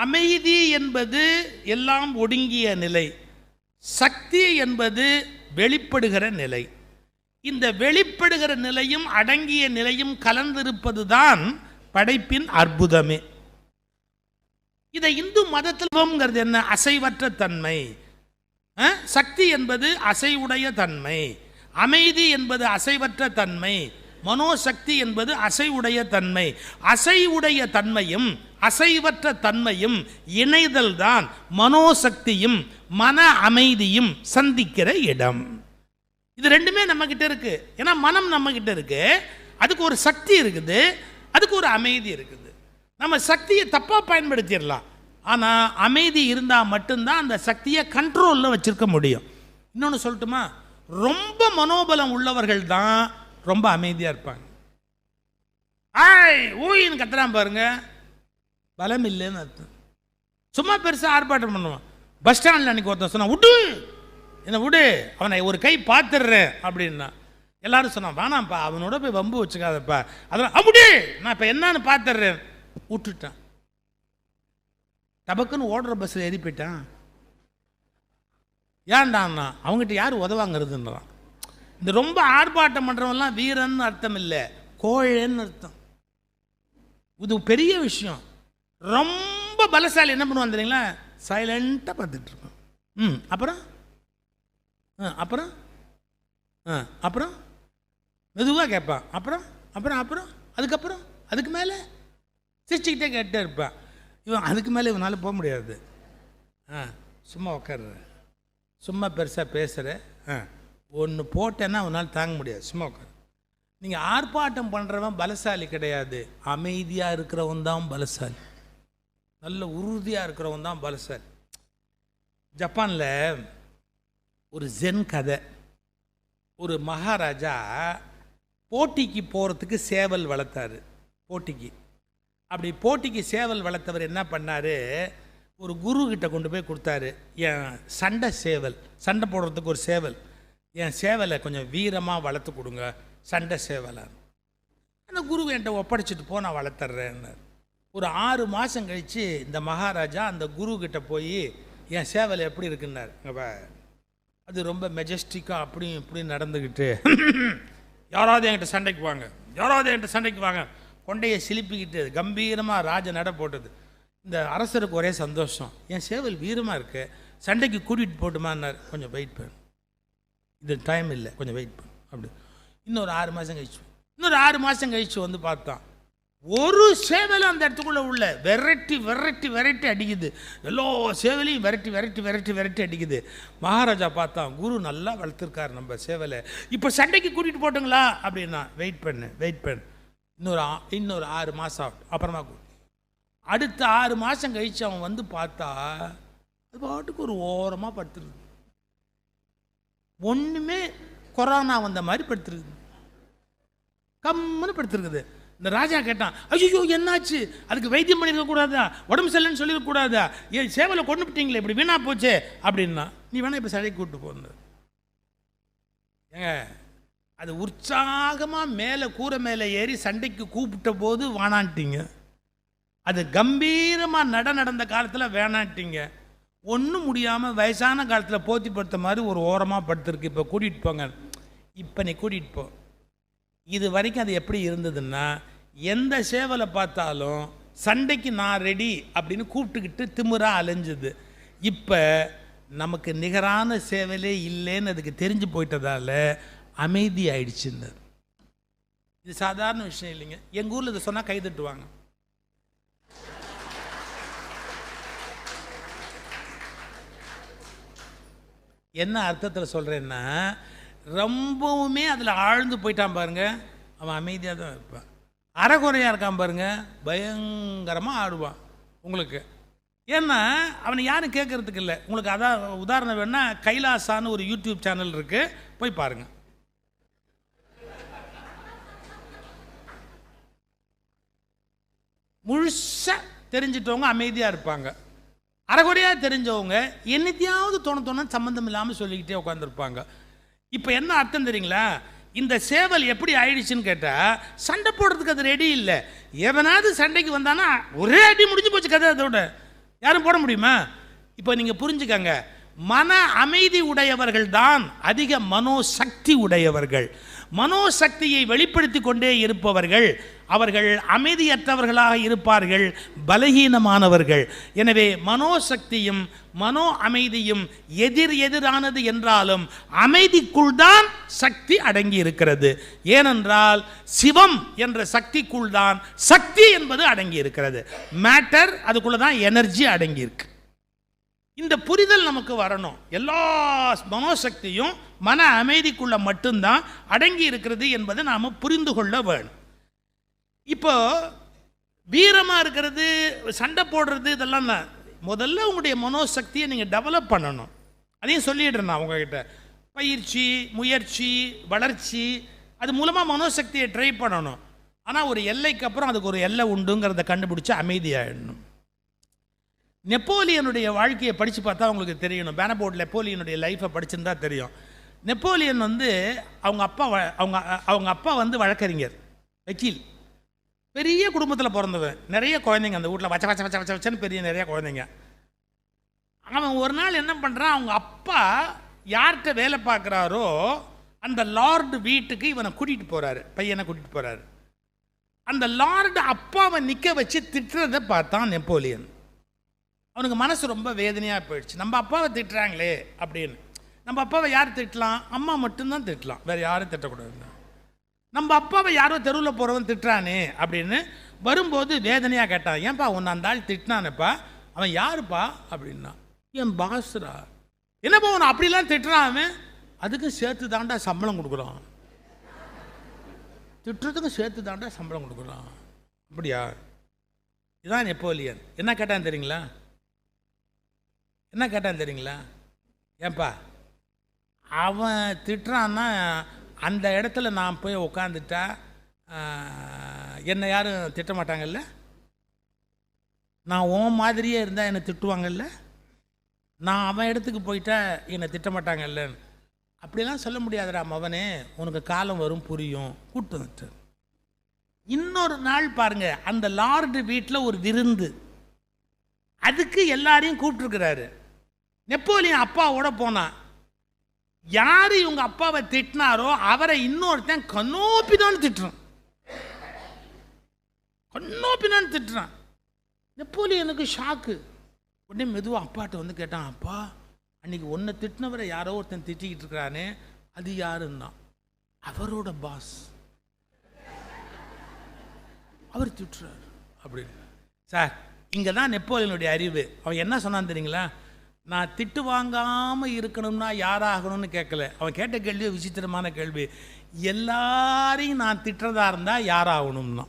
அமைதி என்பது எல்லாம் ஒடுங்கிய நிலை. சக்தி என்பது வெளிப்படுகிற நிலை. இந்த வெளிப்படுகிற நிலையும் அடங்கிய நிலையும் கலந்திருப்பதுதான் படைப்பின் அற்புதமே. இதை இந்து மதத்தில்ங்கிறது என்ன? அசைவற்ற தன்மை. சக்தி என்பது அசைவுடைய தன்மை. அமைதி என்பது அசைவற்ற தன்மை. மனோசக்தி என்பது அசைவுடைய தன்மை. அசைவுடைய தன்மையும் அசைவற்ற தன்மையும் இணைதல் தான் மனோசக்தியும் மன அமைதியும் சந்திக்கிற இடம். இது ரெண்டுமே நம்ம கிட்ட இருக்கு. ஏன்னா மனம் நம்ம கிட்ட இருக்கு. அதுக்கு ஒரு சக்தி இருக்குது. அதுக்கு ஒரு அமைதி இருக்குது. நம்ம சக்தியை தப்பாக பயன்படுத்திடலாம். ஆனால் அமைதி இருந்தால் மட்டும்தான் அந்த சக்தியை கண்ட்ரோலில் வச்சுருக்க முடியும். இன்னொன்று சொல்லட்டுமா? ரொம்ப மனோபலம் உள்ளவர்கள் தான் ரொம்ப அமைதியாக இருப்பாங்க. ஆய் ஊயின்னு கத்துறான் பாருங்கள் பலம் இல்லைன்னு அர்த்தம். சும்மா பெருசாக ஆர்ப்பாட்டம் பண்ணுவான். பஸ் ஸ்டாண்டில் அன்னைக்கு ஒருத்தன் சொன்னான் விடு என்ன விடு அவனை ஒரு கை பார்த்துடுறேன். அப்படின்னா எல்லாரும் சொன்னான் வேணாம்ப்பா அவனோட போய் வம்பு வச்சுக்காதப்பா. அதெல்லாம் அப்படி நான் இப்போ என்னன்னு பார்த்துடுறேன். விட்டுட்டான். டபக்குன்னு ஓடுற பஸ்ஸில் ஏறி போயிட்டான். ஏன்டான்னா அவங்ககிட்ட யார் உதவாங்கிறதுன்றான் இந்த ரொம்ப ஆர்ப்பாட்டம் பண்ணுறவன்லாம் வீரன்னு அர்த்தம் இல்லை கோழன்னு அர்த்தம். இது பெரிய விஷயம். ரொம்ப பலசாலி என்ன பண்ணுவான் தெரியுங்களா? சைலண்ட்டாக பார்த்துட்டு இருப்பான். ம் அப்புறம்? ஆ அப்புறம்? ஆ அப்புறம்? மெதுவாக கேட்பான். அப்புறம்? அப்புறம் அப்புறம்? அதுக்கப்புறம்? அதுக்கு மேலே? சிரிச்சுக்கிட்டே கேட்டே இருப்பான். இவன் அதுக்கு மேலே இவனால் போக முடியாது. ஆ சும்மா உட்கார்ற சும்மா பெருசாக பேசுகிற ஆ ஒன்று போட்டேன்னா அவனால் தாங்க முடியாது. சும்மா உட்காரு நீங்கள் ஆர்ப்பாட்டம் பண்ணுறவன் பலசாலி கிடையாது. அமைதியாக இருக்கிறவன் தான் பலசாலி. நல்ல உறுதியாக இருக்கிறவன் தான் பலசாலி. ஜப்பானில் ஒரு ஜென் கதை. ஒரு மகாராஜா போட்டிக்கு போகிறதுக்கு சேவல் வளர்த்தாரு. போட்டிக்கு. அப்படி போட்டிக்கு சேவல் வளர்த்தவர் என்ன பண்ணார்? ஒரு குரு கிட்ட கொண்டு போய் கொடுத்தாரு. என் சண்டை சேவல் சண்டை போடுறதுக்கு ஒரு சேவல். என் சேவலை கொஞ்சம் வீரமாக வளர்த்து கொடுங்க சண்டை சேவலை அந்த குரு என்கிட்ட ஒப்படைச்சிட்டு போ நான் வளர்த்துறேன்னு ஒரு ஆறு மாதம் கழித்து இந்த மகாராஜா அந்த குரு கிட்டே போய் என் சேவல் எப்படி இருக்குன்னார்? இங்க அது ரொம்ப மெஜஸ்டிக்காக அப்படியும் இப்படி நடந்துக்கிட்டு யாராவது என்கிட்ட சண்டைக்கு வாங்க. யாராவது என்கிட்ட சண்டைக்கு வாங்க. கொண்டையை சிலிப்பிக்கிட்டு கம்பீரமாக ராஜ நட போட்டது. இந்த அரசருக்கு ஒரே சந்தோஷம். என் சேவல் வீரமாக இருக்கு. சண்டைக்கு கூட்டிகிட்டு போட்டுமான்னார். கொஞ்சம் வெயிட் பண்ணு. இது டைம் இல்லை. கொஞ்சம் வெயிட் பண்ணு. அப்படி. இன்னொரு ஆறு மாதம் கழிச்சு. இன்னொரு ஆறு மாதம் கழிச்சு வந்து பார்த்தான். ஒரு சேவலை அந்த இடத்துக்குள்ளே உள்ள வெரைட்டி வெரைட்டி வெரைட்டி அடிக்குது. எல்லா சேவலையும் வெரைட்டி வெரைட்டி வெரைட்டி வெரைட்டி அடிக்குது. மகாராஜா பார்த்தான் குரு நல்லா வளர்த்துருக்காரு நம்ம சேவலை. இப்போ சண்டைக்கு கூட்டிகிட்டு போட்டுங்களா? அப்படின்னா வெயிட் பண்ணு வெயிட் பண்ணு. இன்னொரு இன்னொரு ஆறு மாதம் அப்புறமா அடுத்த ஆறு மாதம் கழித்து அவன் வந்து பார்த்தா அது பாட்டுக்கு ஒரு ஓரமாக படுத்துருது ஒன்றுமே கொரோனா வந்த மாதிரி படுத்துருக்குது. கம்முன்னு படுத்துருக்குது. இந்த ராஜா கேட்டான் ஐயோ என்னாச்சு? அதுக்கு வைத்தியம் பண்ணியிருக்கக்கூடாதா கூடாதா? உடம்பு சரியில்லைன்னு சொல்லியிருக்கக்கூடாதா ஏன் சேவலை கொண்டு விட்டீங்களே இப்படி வீணா போச்சே அப்படின்னா நீ வேணா இப்போ சடைக்கு கூப்பிட்டு போன ஏங்க அது உற்சாகமாக மேலே கூரை மேலே ஏறி சண்டைக்கு கூப்பிட்ட போது வானான்ட்டீங்க. அது கம்பீரமாக நட நடந்த காலத்தில் வேணான்ட்டிங்க. ஒன்றும் முடியாமல் வயசான காலத்தில் போத்தி படுத்த மாதிரி ஒரு ஓரமாக படுத்திருக்கு. இப்போ கூட்டிகிட்டு போங்க. இப்போ நீ கூட்டிகிட்டு போ. இது வரைக்கும் அது எப்படி இருந்ததுன்னா எந்த சேவலை பார்த்தாலும் சண்டைக்கு நான் ரெடி அப்படின்னு கூப்பிட்டுக்கிட்டு திமுறாக அலைஞ்சுது. இப்போ நமக்கு நிகரான சேவலே இல்லைன்னு அதுக்கு தெரிஞ்சு போயிட்டதால அமைதி ஆயிடுச்சுன்னு. இது சாதாரண விஷயம் இல்லைங்க. எங்கள் ஊரில் இதை சொன்னால் கைதட்டுவாங்க. என்ன அர்த்தத்தில் சொல்கிறேன்னா ரொம்பவுமே அதில் ஆழ்ந்து போயிட்டான் பாருங்க. அவன் அமைதியாக தான் இருப்பான். அறகுறையாக இருக்கான் பாருங்க. பயங்கரமாக ஆடுவான் உங்களுக்கு. ஏன்னா அவனை யாரும் கேட்கறதுக்கு இல்லை. உங்களுக்கு அதான் உதாரணம் வேணா கைலாசான்னு ஒரு யூடியூப் சேனல் இருக்குது போய் பாருங்க. முழுசாக தெரிஞ்சிட்டவங்க அமைதியாக இருப்பாங்க. அறகுறையாக தெரிஞ்சவங்க என்னத்தையாவது தோண தோணு சம்மந்தம் இல்லாமல் சொல்லிக்கிட்டே உட்காந்துருப்பாங்க இப்போ என்ன அர்த்தம் தெரியுங்களா? இந்த சேவல் எப்படி ஆயிடுச்சுன்னு கேட்டால் சண்டை போடுறதுக்கு அது ரெடி இல்லை. எவனாவது சண்டைக்கு வந்தானா ஒரே அடி முடிஞ்சு போச்சு கதை அதோட. யாரும் போட முடியுமா? இப்போ நீங்கள் புரிஞ்சுக்கங்க. மன அமைதி உடையவர்கள் தான் அதிக மனோசக்தி உடையவர்கள். மனோசக்தியை வெளிப்படுத்தி கொண்டே இருப்பவர்கள் அவர்கள் அமைதியற்றவர்களாக இருப்பார்கள் பலகீனமானவர்கள். எனவே மனோசக்தியும் மனோ அமைதியும் எதிர் எதிரானது என்றாலும் அமைதிக்குள் தான் சக்தி அடங்கி இருக்கிறது. ஏனென்றால் சிவம் என்ற சக்திக்குள் தான் சக்தி என்பது அடங்கி இருக்கிறது. மேட்டர் அதுக்குள்ள தான் எனர்ஜி அடங்கியிருக்கு இந்த புரிதல் நமக்கு வரணும். எல்லா மனோசக்தியும் மன அமைதிக்குள்ள மட்டும்தான் அடங்கி இருக்கிறது என்பதை நாம் புரிந்து கொள்ள வேணும். இப்போ வீரமாக இருக்கிறது சண்டை போடுறது இதெல்லாம் தான் முதல்ல உங்களுடைய மனோசக்தியை நீங்கள் டெவலப் பண்ணணும். அதையும் சொல்லிடுறேன் நான் உங்ககிட்ட. பயிற்சி முயற்சி வளர்ச்சி அது மூலமாக மனோசக்தியை ட்ரை பண்ணணும். ஆனால் ஒரு எல்லைக்கு அப்புறம் அதுக்கு ஒரு எல்லை உண்டுங்கிறத கண்டுபிடிச்சி அமைதியாகிடணும் நெப்போலியனுடைய வாழ்க்கையை படித்து பார்த்தா உங்களுக்கு தெரியணும் பேனபோர்ட் நெப்போலியனுடைய லைஃப்பை படிச்சிருந்தா தெரியும். நெப்போலியன் வந்து அவங்க அப்பா வ- அவங்க அவங்க அப்பா வந்து வழக்கறிஞர் வக்கீல். பெரிய குடும்பத்தில் பிறந்தவன் நிறைய குழந்தைங்க அந்த வீட்டில் வச்ச வச்ச வச்ச வச்ச வச்சன்னு பெரிய நிறைய குழந்தைங்க. அவன் ஒரு நாள் என்ன பண்ணுறான் அவங்க அப்பா யார்கிட்ட வேலை பார்க்குறாரோ அந்த லார்டு வீட்டுக்கு இவனை கூட்டிகிட்டு போகிறாரு பையனை கூட்டிகிட்டு போகிறாரு அந்த லார்டு அப்பாவை நிற்க வச்சு திட்டுறதை பார்த்தான் நெப்போலியன். அவனுக்கு மனசு ரொம்ப வேதனையாக போயிடுச்சு. நம்ம அப்பாவை திட்டுறாங்களே அப்படின்னு. நம்ம அப்பாவை யார் திட்டலாம்? அம்மா மட்டும்தான் திட்டலாம். வேறு யாரும் திட்டக்கூடாது நம்ம அப்பாவை யாரோ தெருவில் போகிறவன் திட்டுறானே அப்படின்னு வரும்போது வேதனையாக கேட்டான் ஏன்பா உன்னை அந்த ஆள் திட்டினானப்பா? அவன் யாருப்பா? அப்படின்னா என் பாஸ்ரா. என்னப்பா உன்னை அப்படிலாம் திட்டுறான் அவன்? அதுக்கும் சேர்த்து தாண்டா சம்பளம் கொடுக்குறான். திட்டுறதுக்கும் சேர்த்து தாண்டா சம்பளம் கொடுக்குறான். அப்படியா? இதான் நெப்போலியன். என்ன கேட்டான் தெரியுங்களா? என்ன கேட்டான் தெரியுங்களா? ஏன்பா? அவன் திட்டுறான்னா அந்த இடத்துல நான் போய் உட்காந்துட்டா என்னை யாரும் திட்ட மாட்டாங்கல்ல? நான் உன் மாதிரியே இருந்தால் என்னை திட்டுவாங்கல்ல? நான் அவன் இடத்துக்கு போயிட்டா என்னை திட்ட மாட்டாங்கல்ல? அப்படிலாம் சொல்ல முடியாதுடா மவனே. உனக்கு காலம் வரும் புரியும். கூட்டு வந்துட்டு. இன்னொரு நாள் பாருங்க அந்த லார்டு வீட்டில் ஒரு விருந்து. அதுக்கு எல்லாரையும் கூப்பிட்டுருக்கிறாரு. நெப்போலியன் அப்பாவோட போனான். யார் இவங்க அப்பாவை திட்டினாரோ அவரை இன்னொருத்தன் கண்ணோப்பிதான் திட்டுறான். கண்ணோப்பிதான் திட்டுறான். நெப்போலியனுக்கு ஷாக்கு உடனே மெதுவாக அப்பாட்ட வந்து கேட்டான் அப்பா அன்னைக்கு ஒன்றை திட்டினவரை யாரோ ஒருத்தன் திட்டிக்கிட்டு இருக்கிறானே அது யாருன்னா? அவரோட பாஸ் அவர் திட்டுறாரு. அப்படின்னு. சார் இங்கே தான் நெப்போலியனுடைய அறிவு. அவன் என்ன சொன்னான் தெரியுங்களா? நான் திட்டு வாங்காமல் இருக்கணும்னா யாராகணும்னு கேட்கல. அவன் கேட்ட கேள்வி விசித்திரமான கேள்வி. எல்லாரையும் நான் திட்டுறதா இருந்தால் யாராகணும்னா.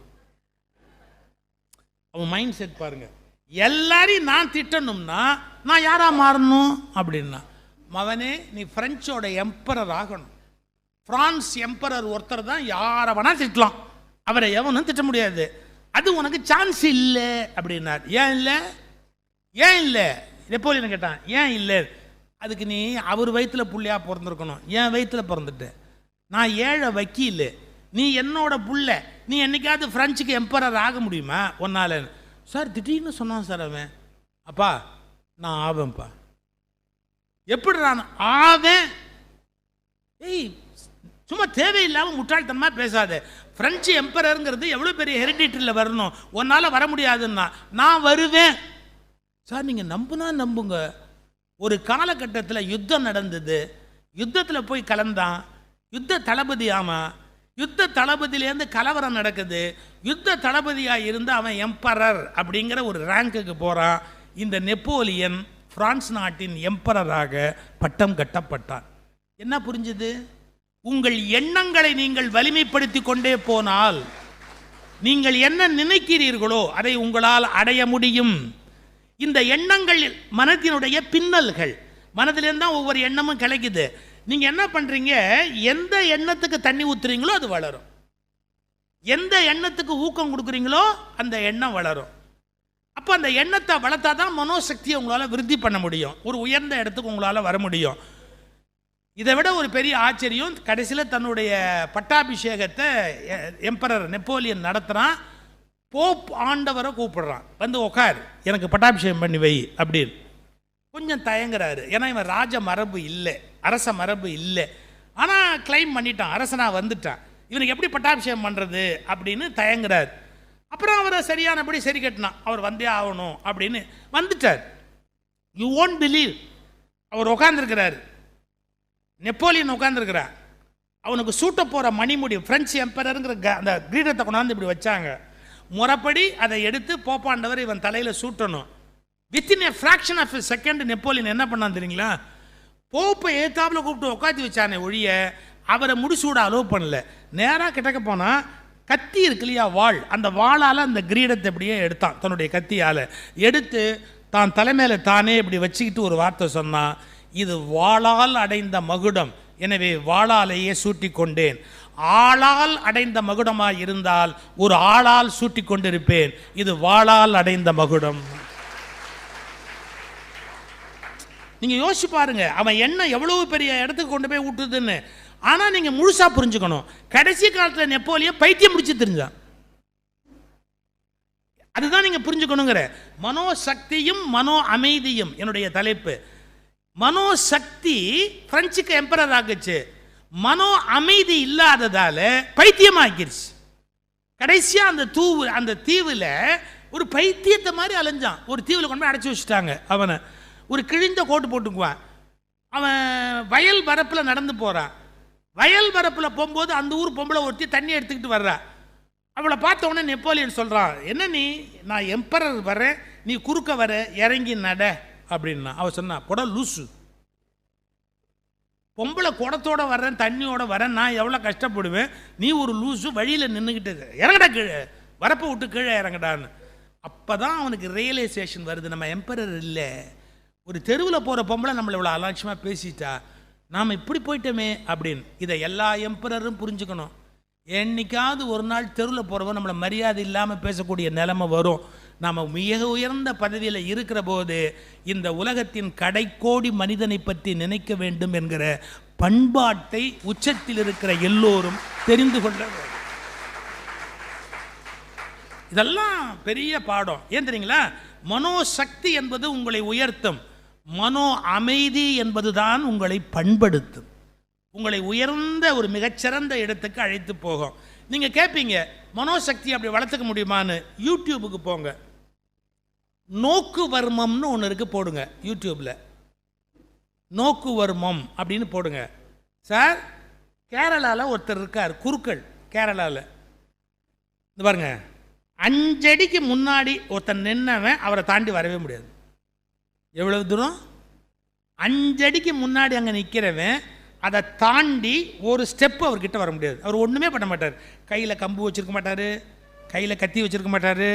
அவன் மைண்ட் செட் பாருங்கள் எல்லாரையும் நான் திட்டணும்னா நான் யாராக மாறணும்? அப்படின்னா மகனே நீ ஃப்ரெஞ்சோட எம்பரர் ஆகணும். ஃப்ரான்ஸ் எம்பரர் ஒருத்தர் தான் யாரை வேணால் திட்டலாம். அவரை எவனும் திட்ட முடியாது. அது உனக்கு சான்ஸ் இல்லை அப்படின்னார். ஏன் இல்லை? ஏன் இல்லை? நெப்போலியன் கேட்டான் ஏன் இல்லை? அதுக்கு நீ அவர் வயிற்றுல புள்ளையாக பிறந்திருக்கணும். என் வயிற்றுல பிறந்துட்ட. நான் ஏழை வக்கீல். நீ என்னோட புள்ள. நீ என்னைக்காவது ஃப்ரெஞ்சுக்கு எம்பரர் ஆக முடியுமா? ஒன்னால சார் திடீர்னு சொன்னான் சார் அவன். அப்பா நான் ஆவேன்ப்பா. எப்படி நான் ஆவேன்? ஏய் சும்மா தேவையில்லாமல் முட்டாள்தனமாக பேசாத. ஃப்ரெஞ்சு எம்பரருங்கிறது எவ்வளோ பெரிய ஹெரிடிட்டியில் வரணும். உன்னால் வர முடியாதுன்னா நான் வருவேன். சார் நீங்கள் நம்புனா நம்புங்க. ஒரு காலகட்டத்தில் யுத்தம் நடந்தது. யுத்தத்தில் போய் கலந்தான். யுத்த தளபதி ஆமாம் யுத்த தளபதியிலேருந்து கலவரம் நடக்குது. யுத்த தளபதியாக இருந்து அவன் எம்பரர் அப்படிங்கிற ஒரு ரேங்குக்கு போகிறான் இந்த நெப்போலியன் பிரான்ஸ் நாட்டின் எம்பரராக பட்டம் கட்டப்பட்டான். என்ன புரிஞ்சுது? உங்கள் எண்ணங்களை நீங்கள் வலிமைப்படுத்தி கொண்டே போனால் நீங்கள் என்ன நினைக்கிறீர்களோ அதை உங்களால் அடைய முடியும். இந்த எண்ணங்கள் மனதினுடைய பின்னல்கள். மனதிலேருந்து தான் ஒவ்வொரு எண்ணமும் கிடைக்குது நீங்கள் என்ன பண்ணுறீங்க எந்த எண்ணத்துக்கு தண்ணி ஊற்றுறீங்களோ அது வளரும். எந்த எண்ணத்துக்கு ஊக்கம் கொடுக்குறீங்களோ அந்த எண்ணம் வளரும். அப்போ அந்த எண்ணத்தை வளர்த்தா தான் மனோசக்தியை உங்களால் விருத்தி பண்ண முடியும். ஒரு உயர்ந்த இடத்துக்கு உங்களால் வர முடியும். இதை விட ஒரு பெரிய ஆச்சரியம் கடைசியில் தன்னுடைய பட்டாபிஷேகத்தை எம்பரர் நெப்போலியன் நடத்துகிறான் போப் ஆண்டவரை கூப்பிடுறான். வந்து உக்கார். எனக்கு பட்டாபிஷேகம் பண்ணி வை அப்படின்னு. கொஞ்சம் தயங்குறாரு. ஏன்னா இவன் ராஜ மரபு இல்லை. அரச மரபு இல்லை. ஆனால் கிளைம் பண்ணிட்டான். அரசனாக வந்துட்டான். இவனுக்கு எப்படி பட்டாபிஷேகம் பண்ணுறது அப்படின்னு தயங்குறார். அப்புறம் அவரை சரியானபடி சரி கட்டினான். அவர் வந்தே ஆகணும் அப்படின்னு வந்துட்டார். யூ ஓன்ட் பிலீவ் அவர் உட்காந்துருக்கிறார் நெப்போலியன் உட்காந்துருக்கிறார் அவனுக்கு சூட்ட போகிற மணிமுடி ஃப்ரெஞ்சு எம்பரருங்கிற க அந்த கிரீடத்தை கொண்டாந்து இப்படி வச்சாங்க. முறைப்படி அதை எடுத்து போப்பாண்டவர் இவன் தலையில் சூட்டணும். Within a fraction of second Napoleon என்ன பண்ணான் தெரியுங்களா? போப்பை ஏத்தாப்புல கூப்பிட்டு உட்காந்து வச்சானே ஒழிய அவரை முடிசூட அலோவ் பண்ணல. நேராக கிட்டக்க போனால் கத்தி இருக்கு இல்லையா வாள். அந்த வாளால் அந்த கிரீடத்தை இப்படியே எடுத்தான் தன்னுடைய கத்தியால். எடுத்து தான் தலைமையில் தானே இப்படி வச்சுக்கிட்டு ஒரு வார்த்தை சொன்னான். இது வாளால் அடைந்த மகுடம். எனவே வாளாலேயே சூட்டி கொண்டேன் ஆளால் அடைந்த மகுடமாய் இருந்தால் ஒரு ஆளால் சூட்டி கொண்டிருப்பேன் இது வாளால் அடைந்த மகுடம். நீங்க யோசிச்சு பாருங்க அவன் என்ன எவ்வளவு பெரிய இடத்துக்கு கொண்டு போய் விட்டுதுன்னு ஆனா நீங்க முழுசா புரிஞ்சுக்கணும். கடைசி காலத்தில் நெப்போலியன் பைத்தியம் முடிச்சு தெரிஞ்சான். அதுதான் நீங்க புரிஞ்சுக்கணுங்கிற. மனோசக்தியும் மனோ அமைதியும் என்னுடைய தலைப்பு. மனோசக்தி பிரெஞ்சுக்கு எம்பரர் ஆகுச்சு. மனோ அமைதி இல்லாததால பைத்தியமாக்கிருச்சு கடைசியா அந்த தூவு அந்த தீவுல ஒரு பைத்தியத்தை மாதிரி அலைஞ்சான். ஒரு தீவில் கொண்டு போய் அடைச்சி வச்சுட்டாங்க அவனை. ஒரு கிழிந்த கோட்டு போட்டுக்குவான். அவன் வயல் வரப்பில் நடந்து போகிறான் வயல் வரப்பில் போகும்போது அந்த ஊர் பொம்பளை ஒருத்தி தண்ணி எடுத்துக்கிட்டு வர்றா. அவளை பார்த்த உடனே நெப்போலியன் சொல்கிறான் என்ன நீ? நான் எம்பரர் வரேன். நீ குறுக்க வர. இறங்கி நட. அப்படின்னா அவன் சொன்னா புட லூசு. பொம்பளை குடத்தோட வர்றேன் தண்ணியோட வரேன் நான் எவ்வளோ கஷ்டப்படுவேன் நீ ஒரு லூஸு வழியில் நின்றுக்கிட்டு இறங்கடா கீழே. வரப்பை விட்டு கீழே இறங்கடான்னு. அப்போ தான் அவனுக்கு ரியலைசேஷன் வருது. நம்ம எம்பரர் இல்லை. ஒரு தெருவில் போகிற பொம்பளை நம்மளை இவ்வளோ அலட்சியமாக பேசிட்டா நாம் இப்படி போயிட்டோமே அப்படின்னு. இதை எல்லா எம்பரரும் புரிஞ்சுக்கணும். என்னைக்காவது ஒரு நாள் தெருவில் போகிறவன் நம்மளை மரியாதை இல்லாமல் பேசக்கூடிய நிலமை வரும். நாம் மிக உயர்ந்த பதவியில் இருக்கிற போது இந்த உலகத்தின் கடைக்கோடி மனிதனை பற்றி நினைக்க வேண்டும் என்கிற பண்பாட்டை உச்சத்தில் இருக்கிற எல்லோரும் தெரிந்து கொள்ள வேண்டும். இதெல்லாம் பெரிய பாடம். ஏன் தெரியுங்களா? மனோசக்தி என்பது உங்களை உயர்த்தும். மனோ அமைதி என்பதுதான் உங்களை பண்படுத்தும். உங்களை உயர்ந்த ஒரு மிகச்சிறந்த இடத்துக்கு அழைத்து போகும். நீங்கள் கேட்பீங்க மனோசக்தி அப்படி வளர்த்துக்க முடியுமான்னு? யூடியூபுக்கு போங்க. நோக்கு வர்மம்னு ஒன்று இருக்குது போடுங்க யூடியூப்பில் நோக்கு வர்மம் அப்படின்னு போடுங்க. சார் கேரளாவில் ஒருத்தர் இருக்கார் குருக்கள் கேரளாவில் இந்த பாருங்க அஞ்சடிக்கு முன்னாடி ஒருத்தன் நின்னவன் அவரை தாண்டி வரவே முடியாது. எவ்வளவு தூரம்? அஞ்சடிக்கு முன்னாடி அங்கே நிற்கிறவன் அதை தாண்டி ஒரு ஸ்டெப்பு அவர்கிட்ட வர முடியாது. அவர் ஒன்றுமே பண்ண மாட்டார். கையில் கம்பு வச்சுருக்க மாட்டார் கையில் கத்தி வச்சுருக்க மாட்டார்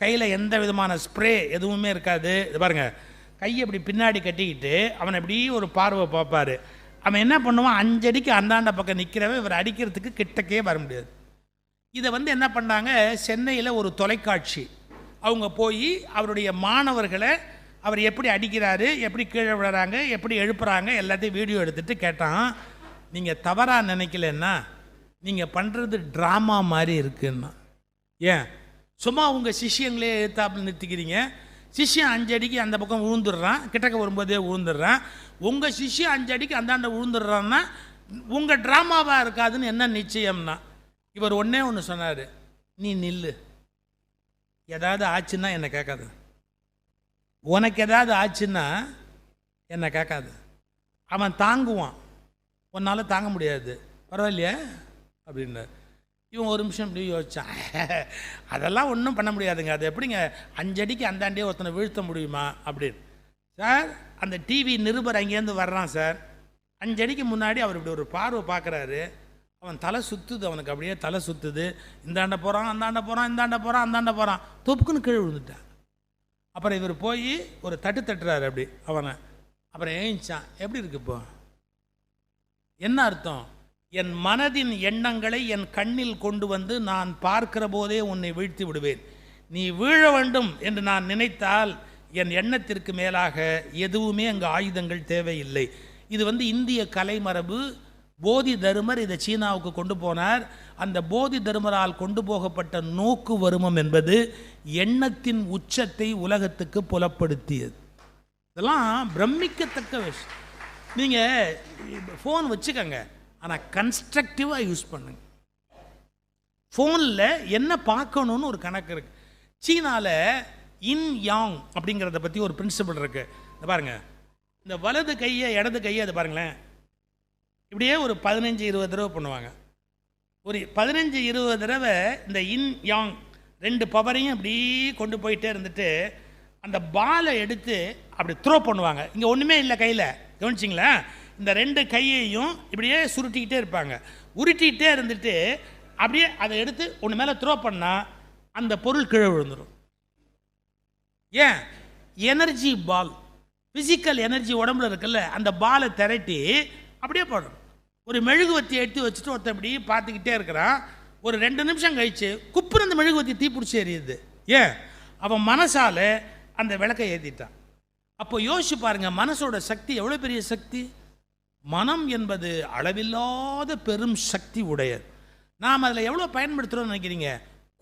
கையில் எந்த விதமான ஸ்ப்ரே எதுவுமே இருக்காது. இது பாருங்கள் கையை இப்படி பின்னாடி கட்டிக்கிட்டு அவனை இப்படி ஒரு பார்வை பார்ப்பாரு. அவன் என்ன பண்ணுவான்? அஞ்சடிக்கு அந்தாண்ட பக்கம் நிற்கிறவன் இவர் அடிக்கிறதுக்கு கிட்டக்கே வர முடியாது. இதை வந்து என்ன பண்ணாங்க? சென்னையில் ஒரு தொலைக்காட்சி. அவங்க போய் அவருடைய மாணவர்களை அவர் எப்படி அடிக்கிறாரு எப்படி கீழே விழுறாங்க எப்படி எழுப்புறாங்க எல்லாத்தையும் வீடியோ எடுத்துகிட்டு கேட்டான். நீங்கள் தவறாக நினைக்கலன்னா நீங்கள் பண்ணுறது ட்ராமா மாதிரி இருக்குன்னா. ஏன்? சும்மா உங்கள் சிஷ்யங்களே எழுத்தாப்புல நிறுத்திக்கிறீங்க. சிஷ்யன் அஞ்சடிக்கு அந்த பக்கம் விழுந்துடுறான். கிட்டக்க வரும்போதே விழுந்துடுறான். உங்கள் சிஷ்யன் அஞ்சடிக்கு அந்தாண்ட விழுந்துடுறான்னா உங்கள் ட்ராமாவாக இருக்காதுன்னு என்ன நிச்சயம்னா? இவர் ஒன்றே ஒன்று சொன்னார். நீ நில்லு. ஏதாவது ஆச்சுன்னா என்னை கேட்காது. உனக்கு ஏதாவது ஆச்சுன்னா என்னை கேட்காது. அவன் தாங்குவான். உன்னால் தாங்க முடியாது. பரவாயில்லையா? அப்படின்னார். இவன் ஒரு நிமிஷம் இப்படி யோசித்தான் அதெல்லாம் ஒன்றும் பண்ண முடியாதுங்க. அது எப்படிங்க? அஞ்சடிக்கு அந்தாண்டியே ஒருத்தனை வீழ்த்த முடியுமா? அப்படின்னு. சார் அந்த டிவி நிருபர் அங்கேருந்து வர்றான் சார். அஞ்சடிக்கு முன்னாடி அவர் இப்படி ஒரு பார்வை பார்க்குறாரு. அவன் தலை சுற்றுது அவனுக்கு அப்படியே தலை சுற்றுது இந்தாண்ட போகிறான் அந்தாண்ட போகிறான் இந்தாண்ட போகிறான் அந்தாண்ட போகிறான் தொப்புக்குன்னு கீழே விழுந்துட்டான் அப்புறம் இவர் போய் ஒரு தட்டு தட்டுறாரு அப்படி. அவனை அப்புறம் ஏஞ்சான் எப்படி இருக்கு இப்போ? என்ன அர்த்தம்? என் மனதின் எண்ணங்களை என் கண்ணில் கொண்டு வந்து நான் பார்க்கிற போதே உன்னை வீழ்த்தி விடுவேன். நீ வீழ வேண்டும் என்று நான் நினைத்தால் என் எண்ணத்திற்கு மேலாக எதுவுமே அங்கு ஆயுதங்கள் தேவையில்லை. இது வந்து இந்திய கலைமரபு. போதி தருமர் இதை சீனாவுக்கு கொண்டு போனார். அந்த போதி தருமரால் கொண்டு போகப்பட்ட நோக்கு வருமம் என்பது எண்ணத்தின் உச்சத்தை உலகத்துக்கு புலப்படுத்தியது. இதெல்லாம் பிரமிக்கத்தக்க விஷயம். நீங்கள் ஃபோன் வச்சுக்கோங்க. ஆனால் கன்ஸ்ட்ரக்டிவாக யூஸ் பண்ணுங்க. ஃபோனில் என்ன பார்க்கணுன்னு ஒரு கணக்கு இருக்குது சீனாவில் இன் யாங் அப்படிங்கிறத பற்றி ஒரு பிரின்சிபல் இருக்குது இந்த பாருங்கள் இந்த வலது கையை இடது கையை அது பாருங்களேன். இப்படியே ஒரு பதினஞ்சு இருபது தடவை பண்ணுவாங்க. ஒரு பதினஞ்சு இருபது தடவை இந்த இன் யாங் ரெண்டு பவரையும் அப்படி கொண்டு போயிட்டே இருந்துட்டு அந்த பாலை எடுத்து அப்படி த்ரோ பண்ணுவாங்க. இங்கே ஒன்றுமே இல்லை கையில். கவனிச்சிங்களேன் இந்த ரெண்டு கையையும் இப்படியே சுருட்டிக்கிட்டே இருப்பாங்க. உருட்டிக்கிட்டே இருந்துட்டு அப்படியே அதை எடுத்து ஒன்று மேலே த்ரோ பண்ணால் அந்த பொருள் கீழே விழுந்துடும் ஏன்? எனர்ஜி பால் ஃபிசிக்கல் எனர்ஜி உடம்புல இருக்குல்ல அந்த பாலை திரட்டி அப்படியே போடணும். ஒரு மெழுகுவத்தி எடுத்து வச்சுட்டு ஒருத்த இப்படி பார்த்துக்கிட்டே இருக்கிறான். ஒரு ரெண்டு நிமிஷம் கழிச்சு குப்புற அந்த மெழுகுவத்தி தீ பிடிச்சி எரியுது. ஏன்? அவன் மனசால் அந்த விளக்கை ஏற்றிட்டான் அப்போ யோசிச்சு பாருங்கள் மனசோட சக்தி எவ்வளோ பெரிய சக்தி? மனம் என்பது அளவில்லாத பெரும் சக்தி உடையது. நாம் அதில் எவ்வளோ பயன்படுத்துகிறோம்னு நினைக்கிறீங்க?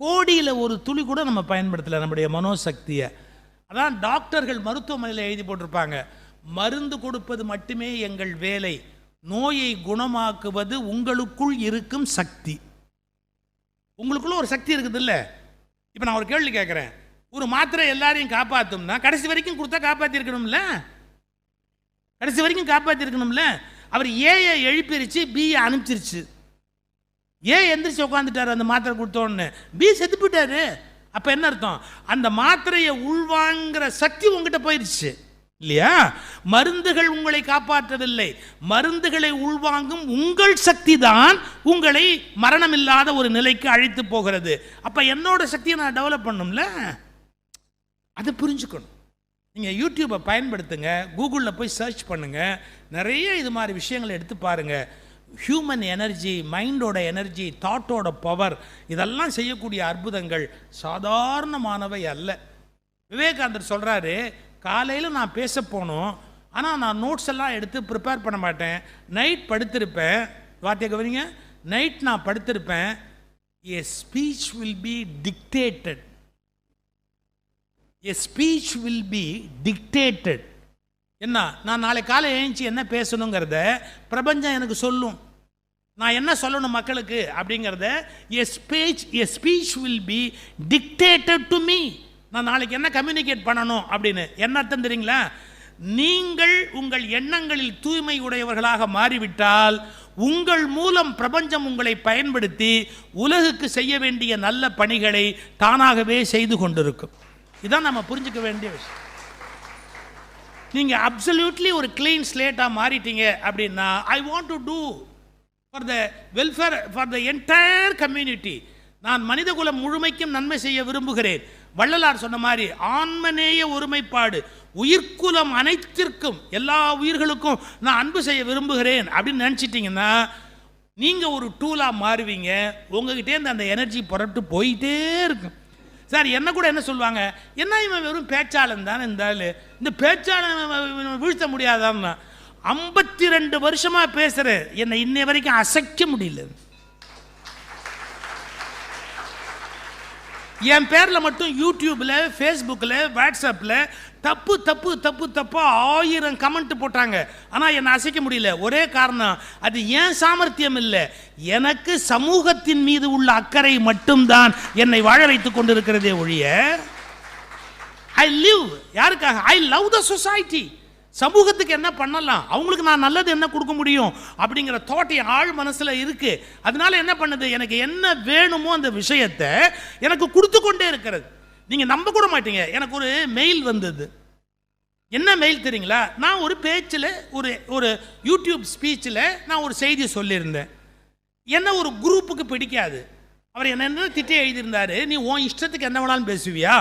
கோடியில் ஒரு துளி கூட நம்ம பயன்படுத்தலை நம்முடைய மனோசக்தியை. அதான் டாக்டர்கள் மருத்துவமனையில் எழுதி போட்டிருப்பாங்க மருந்து கொடுப்பது மட்டுமே எங்கள் வேலை. நோயை குணமாக்குவது உங்களுக்குள் இருக்கும் சக்தி. உங்களுக்குள்ள ஒரு சக்தி இருக்குது இல்லை இப்போ நான் ஒரு கேள்வி கேட்குறேன். ஒரு மாத்திரை எல்லாரையும் காப்பாற்றும்னா கடைசி வரைக்கும் கொடுத்தா காப்பாற்றிருக்கணும்ல கடைசி வரைக்கும் காப்பாற்றிருக்கணும்ல அவர் ஏயை எழுப்பிருச்சு பிஏ அனுப்பிச்சிருச்சு. ஏ எந்திரிச்சு உட்காந்துட்டாரு அந்த மாத்திரை கொடுத்தோன்னு. பி செத்து போயிட்டாரு. அப்போ என்ன அர்த்தம்? அந்த மாத்திரையை உள்வாங்கிற சக்தி உங்ககிட்ட போயிடுச்சு இல்லையா? மருந்துகள் உங்களை காப்பாற்றவில்லை. மருந்துகளை உள்வாங்கும் உங்கள் சக்தி தான் உங்களை மரணமில்லாத ஒரு நிலைக்கு அழைத்து போகிறது. அப்போ என்னோட சக்தியை நான் டெவலப் பண்ணும்ல அதை புரிஞ்சுக்கணும். நீங்கள் யூடியூப்பை பயன்படுத்துங்க கூகுளில் போய் சர்ச் பண்ணுங்கள் நிறைய இது மாதிரி விஷயங்களை எடுத்து பாருங்கள் ஹியூமன் எனர்ஜி மைண்டோட எனர்ஜி தாட்டோட பவர் இதெல்லாம் செய்யக்கூடிய அற்புதங்கள் சாதாரணமானவை அல்ல. விவேகானந்தர் சொல்கிறாரு காலையில் நான் பேச போனோம் ஆனால் நான் நோட்ஸ் எல்லாம் எடுத்து ப்ரிப்பேர் பண்ண மாட்டேன். நைட் படுத்திருப்பேன். வார்த்தையை கவனிங்க. நைட் நான் படுத்திருப்பேன். A speech will be dictated a speech will be dictated என்ன? நான் நாளை காலை ஏஞ்சி என்ன பேசணுங்கிறத பிரபஞ்சம் எனக்கு சொல்லும். நான் என்ன சொல்லணும் மக்களுக்கு அப்படிங்கிறத a speech a speech will be dictated to me நான் நாளைக்கு என்ன கம்யூனிகேட் பண்ணணும் அப்படின்னு. என்ன அர்த்தம் தெரியுங்களா? நீங்கள் உங்கள் எண்ணங்களில் தூய்மை உடையவர்களாக மாறிவிட்டால் உங்கள் மூலம் பிரபஞ்சம் உங்களை பயன்படுத்தி உலகுக்கு செய்ய வேண்டிய நல்ல பணிகளை தானாகவே செய்து கொண்டிருக்கும். இதான் நம்ம புரிஞ்சுக்க வேண்டிய விஷயம். நீங்கள் அப்சல்யூட்லி ஒரு க்ளீன் ஸ்லேட்டாக மாறிட்டீங்க அப்படின்னா I want to do for the welfare for the entire community நான் மனிதகுலம் முழுமைக்கும் நன்மை செய்ய விரும்புகிறேன். வள்ளலார் சொன்ன மாதிரி ஆன்மநேய ஒருமைப்பாடு உயிர்க்குலம் அனைத்திற்கும் எல்லா உயிர்களுக்கும் நான் அன்பு செய்ய விரும்புகிறேன் அப்படின்னு நினச்சிட்டிங்கன்னா நீங்கள் ஒரு டூலாக மாறுவீங்க. உங்ககிட்டேருந்து அந்த எனர்ஜி புறப்பட்டு போயிட்டே இருக்கும். சார் என்ன கூட என்ன சொல்லுவாங்க? என்ன இவன் வெறும் பேச்சாளன் தானே இந்த இந்த பேச்சாளன் வீழ்த்த முடியாதான்னா ஐம்பத்தி ரெண்டு வருஷமாக பேசுகிற என்னை இன்னை வரைக்கும் அசைக்க முடியல என் பேரில் மட்டும் யூடியூப்பில் ஃபேஸ்புக்கில் வாட்ஸ்அப்பில் தப்பு தப்பு தப்பு தப்பாக ஆயிரம் கமெண்ட் போட்டாங்க. ஆனால் என்னை அசைக்க முடியல. ஒரே காரணம் அது ஏன் சாமர்த்தியம் இல்லை. எனக்கு சமூகத்தின் மீது உள்ள அக்கறை மட்டும்தான் என்னை வாழ வைத்து கொண்டிருக்கிறதே ஒழிய ஐ லிவ் யாருக்காக? ஐ லவ் த சொசைட்டி சமூகத்துக்கு என்ன பண்ணலாம்? அவங்களுக்கு நான் நல்லது என்ன கொடுக்க முடியும்? அப்படிங்கிற தோட்டை ஆழ் மனசில் இருக்குது அதனால என்ன பண்ணுது? எனக்கு என்ன வேணுமோ அந்த விஷயத்தை எனக்கு கொடுத்து கொண்டே இருக்கிறது. நீங்கள் நம்ப கூட மாட்டீங்க. எனக்கு ஒரு மெயில் வந்தது. என்ன மெயில் தெரியுங்களா? நான் ஒரு பேச்சில் ஒரு ஒரு யூடியூப் ஸ்பீச்சில் நான் ஒரு செய்தி சொல்லியிருந்தேன். என்ன ஒரு குரூப்புக்கு பிடிக்காது. அவர் என்ன திட்டி எழுதியிருந்தார்? நீ உன் இஷ்டத்துக்கு என்ன வேணாலும் பேசுவியா?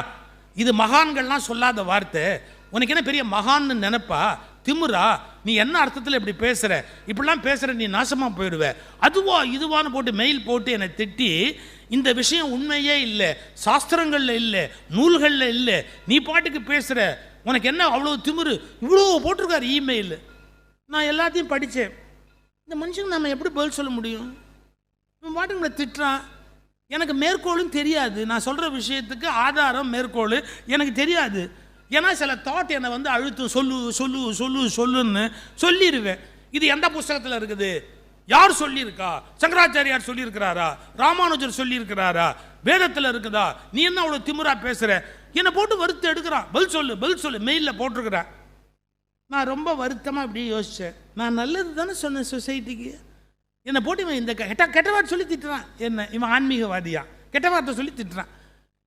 இது மகான்கள்லாம் சொல்லாத வார்த்தை. உனக்கு என்ன பெரிய மகான்னு நினைப்பா? திமுறா? நீ என்ன அர்த்தத்தில் இப்படி பேசுகிற இப்படிலாம் பேசுகிற நீ நாசமாக போயிடுவ. அதுவா இதுவான்னு போட்டு மெயில் போட்டு என்னை திட்டி இந்த விஷயம் உண்மையே இல்லை சாஸ்திரங்களில் இல்லை நூல்களில் இல்லை நீ பாட்டுக்கு பேசுகிற உனக்கு என்ன அவ்வளோ திமிரு? இவ்வளோ போட்டிருக்காரு இமெயில் நான் எல்லாத்தையும் படித்தேன் இந்த மனுஷனுக்கு நம்ம எப்படி பதில் சொல்ல முடியும்? இவன் பாட்டுங்களை திட்டுறான். எனக்கு மேற்கோளும் தெரியாது. நான் சொல்கிற விஷயத்துக்கு ஆதாரம் மேற்கோள் எனக்கு தெரியாது. ஏன்னா சில தாட் என்னை வந்து அழுத்து சொல்லு சொல்லு சொல்லு சொல்லுன்னு சொல்லிடுவேன் இது எந்த புஸ்தகத்தில் இருக்குது? யார் சொல்லியிருக்கா? சங்கராச்சாரியார் சொல்லியிருக்கிறாரா? ராமானுஜர் சொல்லியிருக்கிறாரா? வேதத்தில் இருக்குதா? நீ என்ன அவ்வளோ திமிரா பேசுகிற என்னை போட்டு வருத்த எடுக்கிறான். பதில் சொல்லு பதில் சொல்லு. மெயிலில் போட்டிருக்கிறேன். நான் ரொம்ப வருத்தமாக இப்படி யோசித்தேன் நான் நல்லது தானே சொன்னேன் சொசைட்டிக்கு என்னை போட்டு இவன் இந்த கெட்ட கெட்ட வார்த்தை சொல்லி திட்டுறான். என்ன இவன் ஆன்மீகவாதியா? கெட்ட வார்த்தை சொல்லி திட்டுறான்.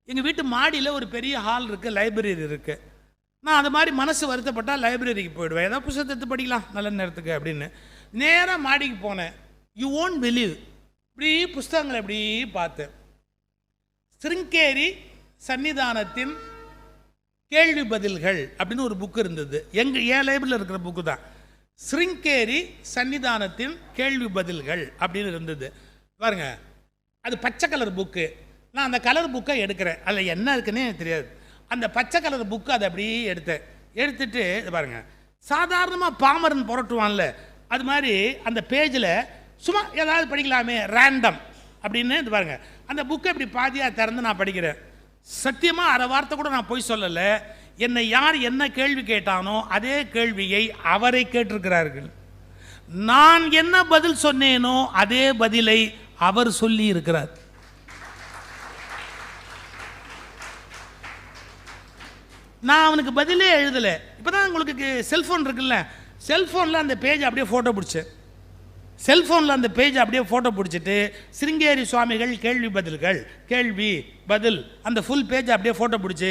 எங்கள் வீட்டு மாடியில் ஒரு பெரிய ஹால் இருக்குது லைப்ரரி இருக்குது நான் அது மாதிரி மனசு வருத்தப்பட்டால் லைப்ரரிக்கு போயிடுவேன். ஏதோ புத்தகத்தை எடுத்து படிக்கலாம். நல்ல நேரத்துக்கு அப்படின்னு. நேராக மாடிக்கு போனேன். யூ ஓன்ட் பிலீவ் இப்படி புஸ்தகங்களை இப்படி பார்த்தேன். சிருங்கேரி சன்னிதானத்தின் கேள்வி பதில்கள் அப்படின்னு ஒரு புக் இருந்தது. எங்கள் என் லைப்ரரியில் இருக்கிற புக்கு தான். ஸ்ரிங்கேரி சன்னிதானத்தின் கேள்வி பதில்கள் அப்படின்னு இருந்தது. பாருங்க அது பச்சை கலர் புக்கு நான் அந்த கலர் புக்கை எடுக்கிறேன். அதில் என்ன இருக்குன்னே எனக்கு தெரியாது. அந்த பச்சை கலர் புக்கு அதை அப்படியே எடுத்தேன். எடுத்துட்டு இது பாருங்கள் சாதாரணமாக பாமரன் புரட்டுவான்ல அது மாதிரி அந்த பேஜில் சும்மா ஏதாவது படிக்கலாமே ரேண்டம் அப்படின்னு இது பாருங்கள் அந்த புக்கை இப்படி பாதியாக திறந்து நான் படிக்கிறேன். சத்தியமாக அரை வார்த்தை கூட நான் போய் சொல்லலை. என்னை யார் என்ன கேள்வி கேட்டானோ அதே கேள்வியை அவரை கேட்டிருக்கிறார்கள். நான் என்ன பதில் சொன்னேனோ அதே பதிலை அவர் சொல்லி இருக்கிறார். நான் அவனுக்கு பதிலே எழுதலை. இப்போ தான் உங்களுக்கு செல்ஃபோன் இருக்குல்ல. செல்ஃபோனில் அந்த பேஜ் அப்படியே ஃபோட்டோ பிடிச்சேன் செல்ஃபோனில் அந்த பேஜ் அப்படியே ஃபோட்டோ பிடிச்சிட்டு சிருங்கேரி சுவாமிகள் கேள்வி பதில்கள் கேள்வி பதில். அந்த ஃபுல் பேஜ் அப்படியே ஃபோட்டோ பிடிச்சி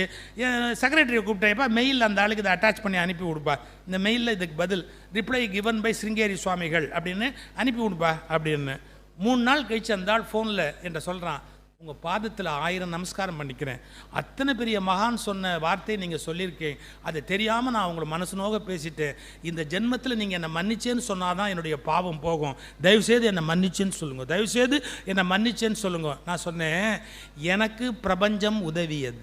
செக்ரட்டரியை கூப்பிட்டேப்பா மெயிலில் அந்த ஆளுக்கு இதை அட்டாச் பண்ணி அனுப்பி விடுப்பா. இந்த மெயிலில் இதுக்கு பதில் ரிப்ளை கிவன் பை சிருங்கேரி சுவாமிகள் அப்படின்னு அனுப்பி விடுப்பா அப்படின்னு. மூணு நாள் கழிச்சு அந்த ஆள் ஃபோனில் என்கிட்ட சொல்கிறான் உங்கள் பாதத்தில் ஆயிரம் நமஸ்காரம் பண்ணிக்கிறேன். அத்தனை பெரிய மகான் சொன்ன வார்த்தையை நீங்கள் சொல்லியிருக்கேன். அது தெரியாமல் நான் உங்களை மனசு நோக பேசிட்டேன். இந்த ஜென்மத்தில் நீங்கள் என்னை மன்னிச்சேன்னு சொன்னால் தான் என்னுடைய பாவம் போகும். தயவுசெய்து என்னை மன்னிச்சேன்னு சொல்லுங்கள் தயவுசெய்து என்னை மன்னிச்சேன்னு சொல்லுங்கள் நான் சொன்னேன் எனக்கு பிரபஞ்சம் உதவியது.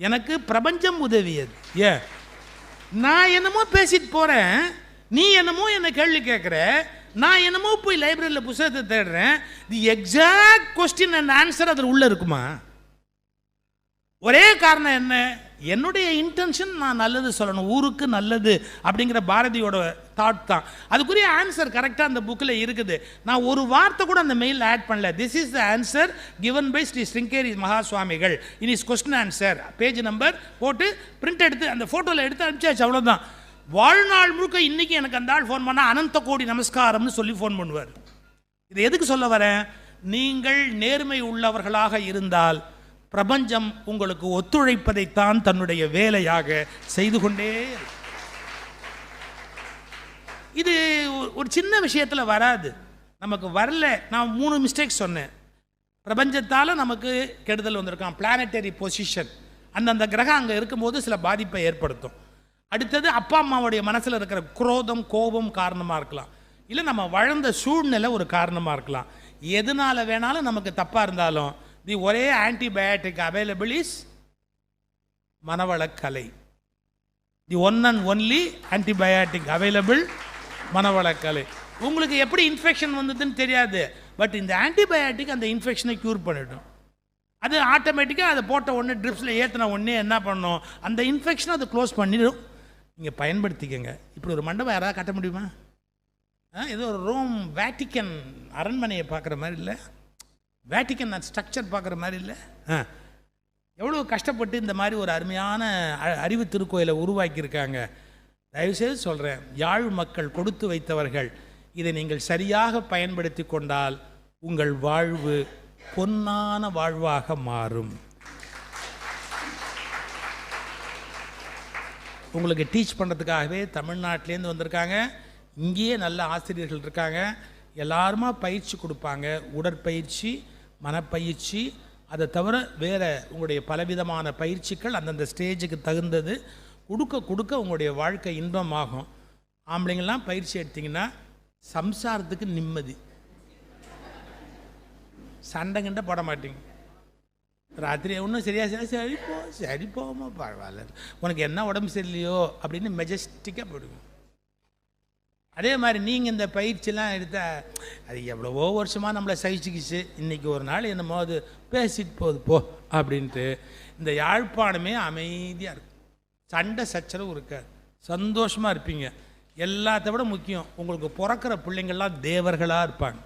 எனக்கு பிரபஞ்சம் உதவியது. ஏ நான் என்னமோ பேசிட்டு போகிறேன் நீ என்னமோ என்னை கேள்வி கேட்குற நான் என்னமோ போய் லைப்ரரியில் புத்தகத்தை தேடுறேன். The exact question and answer அதில் உள்ளே இருக்குமா? ஒரே காரணம் என்ன? என்னுடைய இன்டென்ஷன் நான் நல்லது சொல்லணும். ஊருக்கு நல்லது அப்படிங்கிற பாரதியோட தாட் தான். அதுக்குரிய ஆன்சர் கரெக்டாக அந்த புக்கில் இருக்குது. நான் ஒரு வார்த்தை கூட அந்த மெயில் ஆட் பண்ணல. This is the answer given by Shri Sringeri மகா சுவாமிகள் in his question answer page number போட்டு பிரிண்ட் எடுத்து அந்த ஃபோட்டோவில் எடுத்து அனுப்பிச்சாச்சு அவ்வளோதான் வாழ்நாள் முழுக்க இன்னைக்கு எனக்கு அந்த ஆள் ஃபோன் பண்ணால் அனந்த கோடி நமஸ்காரம்னு சொல்லி ஃபோன் பண்ணுவார். இது எதுக்கு சொல்ல வரேன்? நீங்கள் நேர்மை உள்ளவர்களாக இருந்தால் பிரபஞ்சம் உங்களுக்கு ஒத்துழைப்பதைத்தான் தன்னுடைய வேலையாக செய்து கொண்டே இது ஒரு- ஒரு சின்ன விஷயத்தில் வராது. நமக்கு வரல. நான் மூணு மிஸ்டேக் சொன்னேன். பிரபஞ்சத்தால் நமக்கு கெடுதல் வந்திருக்கான். பிளானட்டரி பொசிஷன் அந்தந்த கிரகம் அங்கே இருக்கும்போது சில பாதிப்பை ஏற்படுத்தும். அடுத்தது அப்பா அம்மாவுடைய மனசில் இருக்கிற குரோதம் கோபம் காரணமாக இருக்கலாம். இல்லை நம்ம வளர்ந்த சூழ்நிலை ஒரு காரணமாக இருக்கலாம். எதனால வேணாலும் நமக்கு தப்பாக இருந்தாலும் தி ஒரே antibiotic available is Manavalakkalai. The one and only antibiotic available Manavalakkalai. உங்களுக்கு எப்படி இன்ஃபெக்ஷன் வந்ததுன்னு தெரியாது பட் இந்த ஆன்டிபயாட்டிக் அந்த இன்ஃபெக்ஷனை க்யூர் பண்ணிடும். அது ஆட்டோமேட்டிக்காக அதை போட்ட உடனே ட்ரிப்ஸில் ஏற்றின உடனே என்ன பண்ணும்? அந்த இன்ஃபெக்ஷனை அதை க்ளோஸ் பண்ணிடும். நீங்கள் பயன்படுத்திக்கங்க. இப்படி ஒரு மண்டபம் யாராவது கட்ட முடியுமா? ஆ, ஏதோ ஒரு ரோம் வேட்டிக்கன் அரண்மனையை பார்க்குற மாதிரி இல்லை? வேட்டிக்கன் ஸ்ட்ரக்சர் பார்க்குற மாதிரி இல்லை? ஆ. எவ்வளோ கஷ்டப்பட்டு இந்த மாதிரி ஒரு அருமையான அறிவு திருக்கோயிலை உருவாக்கியிருக்காங்க. தயவுசெய்து சொல்கிறேன் யாழ் மக்கள் கொடுத்து வைத்தவர்கள் இதை நீங்கள் சரியாக பயன்படுத்தி கொண்டால் உங்கள் வாழ்வு பொன்னான வாழ்வாக மாறும். உங்களுக்கு டீச் பண்ணுறதுக்காகவே தமிழ்நாட்டிலேருந்து வந்திருக்காங்க. இங்கேயே நல்ல ஆசிரியர்கள் இருக்காங்க. எல்லாருமா பயிற்சி கொடுப்பாங்க. உடற்பயிற்சி மனப்பயிற்சி. அதை தவிர வேறு உங்களுடைய பலவிதமான பயிற்சிகள் அந்தந்த ஸ்டேஜுக்கு தகுந்தது. கொடுக்க கொடுக்க உங்களுடைய வாழ்க்கை இன்பமாகும். ஆம்பளைங்கள்லாம் பயிற்சி எடுத்திங்கன்னா சம்சாரத்துக்கு நிம்மதி. சண்டை கிண்டை போட மாட்டீங்க. ராத்திரி ஒன்றும் சரியா சரி சரி போ சரி போமா பரவாயில்ல. உனக்கு என்ன உடம்பு சரியில்லையோ அப்படின்னு மெஜஸ்டிக்காக போடுவோம். அதே மாதிரி நீங்கள் இந்த பயிற்சிலாம் எடுத்தால் அது எவ்வளவோ வருஷமாக நம்மளை சகிச்சுக்கிச்சு. இன்றைக்கி ஒரு நாள் என்னமோ அது பேசிட்டு போகுது போ அப்படின்ட்டு இந்த யாழ்ப்பாணமே அமைதியாக இருக்கும் சண்டை சச்சரவு இருக்காது. சந்தோஷமாக இருப்பீங்க. எல்லாத்த விட முக்கியம் உங்களுக்கு பிறக்கிற பிள்ளைங்கள்லாம் தேவர்களாக இருப்பாங்க.